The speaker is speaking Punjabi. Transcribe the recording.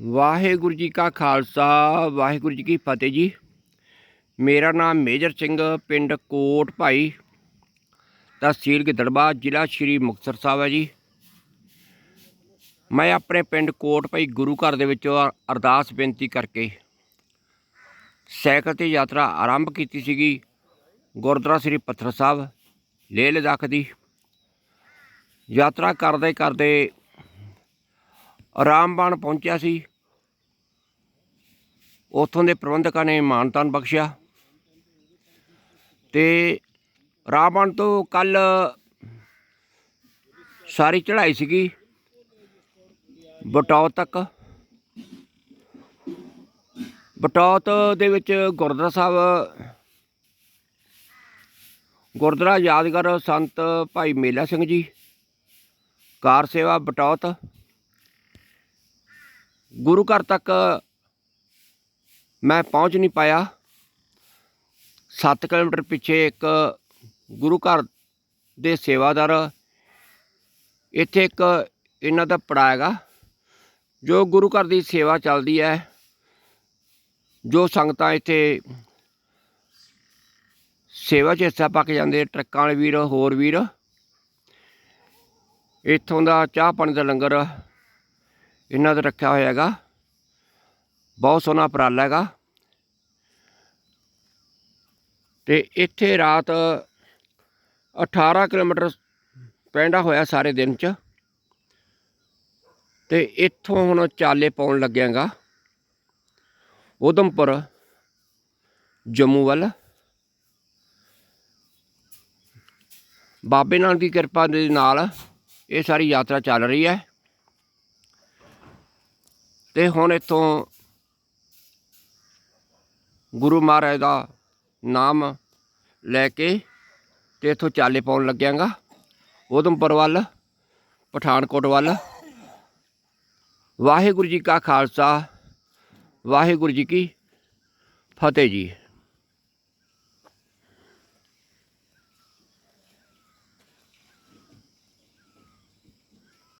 ਵਾਹਿਗੁਰੂ ਜੀ ਕਾ ਖਾਲਸਾ, ਵਾਹਿਗੁਰੂ ਜੀ ਕੀ ਫਤਿਹ ਜੀ। ਮੇਰਾ ਨਾਮ ਮੇਜਰ ਸਿੰਘ, ਪਿੰਡ ਕੋਟ ਭਾਈ, ਤਹਿਸੀਲ ਗਿੱਦੜਬਾ, ਜ਼ਿਲ੍ਹਾ ਸ਼੍ਰੀ ਮੁਕਤਸਰ ਸਾਹਿਬ ਹੈ ਜੀ। ਮੈਂ ਆਪਣੇ ਪਿੰਡ ਕੋਟ ਭਾਈ ਗੁਰੂ ਘਰ ਦੇ ਵਿੱਚੋਂ ਅਰਦਾਸ ਬੇਨਤੀ ਕਰਕੇ ਸਾਈਕਲ ਤੇ ਯਾਤਰਾ ਆਰੰਭ ਕੀਤੀ ਸੀਗੀ, ਗੁਰਦੁਆਰਾ ਸ੍ਰੀ ਪੱਥਰ ਸਾਹਿਬ, ਲੇਹ ਲਦਾਖ ਦੀ। ਯਾਤਰਾ ਕਰਦੇ ਕਰਦੇ ਰਾਮਬਾਣ ਪਹੁੰਚਿਆ ਸੀ। ਉਥੋਂ ਦੇ ਪ੍ਰਬੰਧਕਾਂ ਨੇ ਮਾਨਤਾਨ ਬਖਸ਼ਿਆ। ਤੇ ਰਾਮਬਾਣ ਤੋਂ ਕੱਲ ਸਾਰੀ ਚੜ੍ਹਾਈ ਸੀਗੀ। ਬਟੌਤ ਤੱਕ। ਬਟੌਤ ਦੇ ਵਿੱਚ ਗੁਰਦੁਆਰਾ ਸਾਹਿਬ, ਗੁਰਦੁਆਰਾ ਯਾਦਗਾਰ ਸੰਤ ਭਾਈ ਮੇਲਾ ਸਿੰਘ ਜੀ, ਕਾਰ ਸੇਵਾ ਬਟੌਤ। ਗੁਰੂ ਘਰ ਤੱਕ ਮੈਂ ਪਹੁੰਚ ਨਹੀਂ ਪਾਇਆ। 7 ਕਿਲੋਮੀਟਰ ਪਿੱਛੇ ਇੱਕ ਗੁਰੂ ਘਰ ਦੇ ਸੇਵਾਦਾਰ, ਇੱਥੇ ਇੱਕ ਇਹਨਾਂ ਦਾ ਪੜਾ ਹੈਗਾ, ਜੋ ਗੁਰੂ ਘਰ ਦੀ ਸੇਵਾ ਚੱਲਦੀ ਹੈ, ਜੋ ਸੰਗਤਾਂ ਇੱਥੇ ਸੇਵਾ 'ਚ ਹਿੱਸਾ ਪਾ ਕੇ ਜਾਂਦੇ, ਟਰੱਕਾਂ ਵਾਲੇ ਵੀਰ, ਹੋਰ ਵੀਰ, ਇੱਥੋਂ ਦਾ ਚਾਹ ਪਾਣੀ ਦਾ ਲੰਗਰ ਇਹਨਾਂ 'ਤੇ ਰੱਖਿਆ ਹੋਇਆ ਹੈਗਾ। ਬਹੁਤ ਸੋਹਣਾ ਉਪਰਾਲਾ ਹੈਗਾ। ਤੇ ਇੱਥੇ ਰਾਤ 18 ਕਿਲੋਮੀਟਰ ਪੈਂਡਾ ਹੋਇਆ ਸਾਰੇ ਦਿਨ ਚ। ਤੇ ਇੱਥੋਂ ਹੁਣ ਚਾਲੇ ਪਾਉਣ ਲੱਗਿਆਗਾ ਉਧਮਪੁਰ ਜੰਮੂ ਵੱਲ। ਬਾਬੇ ਨਾਨਕ ਦੀ ਕਿਰਪਾ ਦੇ ਨਾਲ ਇਹ ਸਾਰੀ ਯਾਤਰਾ ਚੱਲ ਰਹੀ ਹੈ। ਤੇ ਹੁਣ ਇੱਥੋਂ ਗੁਰੂ ਮਹਾਰਾਜ ਦਾ ਨਾਮ ਲੈ ਕੇ ਤੇ ਇੱਥੋਂ ਚਾਲੇ ਪਾਉਣ ਲੱਗਿਆਂਗਾ। ਉਧਮਪੁਰ ਵੱਲ, ਪਠਾਨਕੋਟ ਵੱਲ। ਵਾਹਿਗੁਰੂ ਜੀ ਕਾ ਖਾਲਸਾ, ਵਾਹਿਗੁਰੂ ਜੀ ਕੀ ਫਤਿਹ ਜੀ।